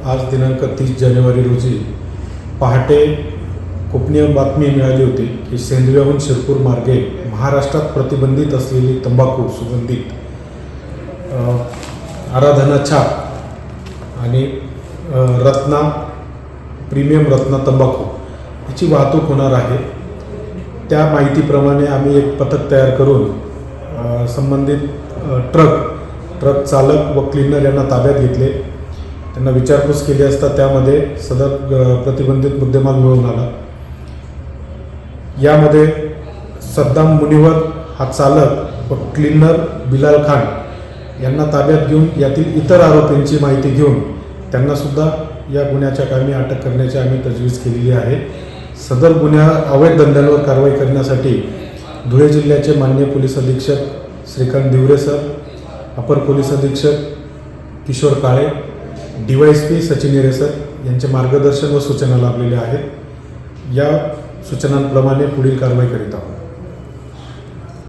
आज दिनांक तीस जानेवारी रोजी पहाटे गोपनीय बातमी मिळाली होती की सेंद्रियाहून शिरपूर मार्गे महाराष्ट्रात प्रतिबंधित असलेली तंबाखू सुगंधित आराधना छाप आणि रत्ना प्रीमियम रत्ना तंबाखू याची वाहतूक होणार आहे. त्या माहितीप्रमाणे आम्ही एक पथक तयार करून संबंधित ट्रक ट्रक चालक व क्लिनर यांना ताब्यात घेतले. त्यांना विचारपूस केली असता त्यामध्ये सदर प्रतिबंधित मुद्देमाल मिळून आला. यामध्ये सद्दाम मुनिवर हा चालक व क्लिनर बिलाल खान यांना ताब्यात घेऊन यातील इतर आरोपींची माहिती घेऊन त्यांना सुद्धा या गुन्ह्याच्या कामी अटक करण्याची आम्ही तजवीज केलेली आहे. सदर गुन्ह्या अवैध धंद्यांवर कारवाई करण्यासाठी धुळे जिल्ह्याचे मान्य पोलीस अधीक्षक श्रीकांत दिवरे सर अपर पोलीस अधीक्षक Kishor Kale D Y S P Sachin Hire sir यांचे मार्गदर्शन व सूचना लाभलेल्या आहेत. या सूचनांप्रमाणे पुढील कारवाई करीत आहोत.